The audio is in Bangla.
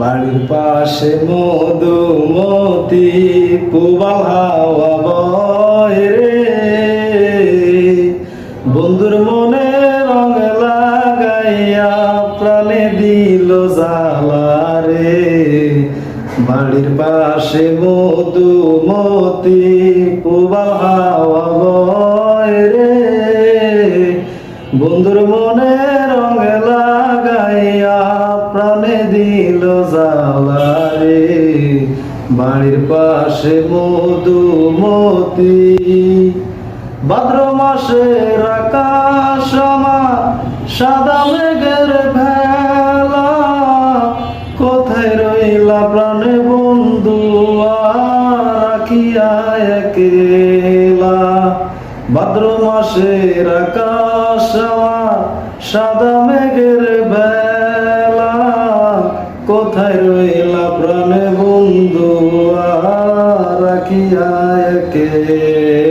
বাড়ির পাশে মধুমতি পুবাল হাওয়া বয়রে বন্ধুর মনে রং লাগাইয়া প্রাণে দিল জ্বালা রে। বাড়ির পাশে মধুমতি পুবাল হাওয়া বয়রে বন্ধুর মনে রং দিল জ্বালা রে বাড়ির পাশে মধুমতি। ভাদ্র মাসের আকাশ আমার সাদা মেঘের ভেলা। কোথায় রইলা প্রাণে বন্ধু রাখিয়া একেলা? ভাদ্র মাসের আকাশ আমার সাদা মেঘের কোথায় রইলা প্রাণে বন্ধু আর রাখিয়া একেলা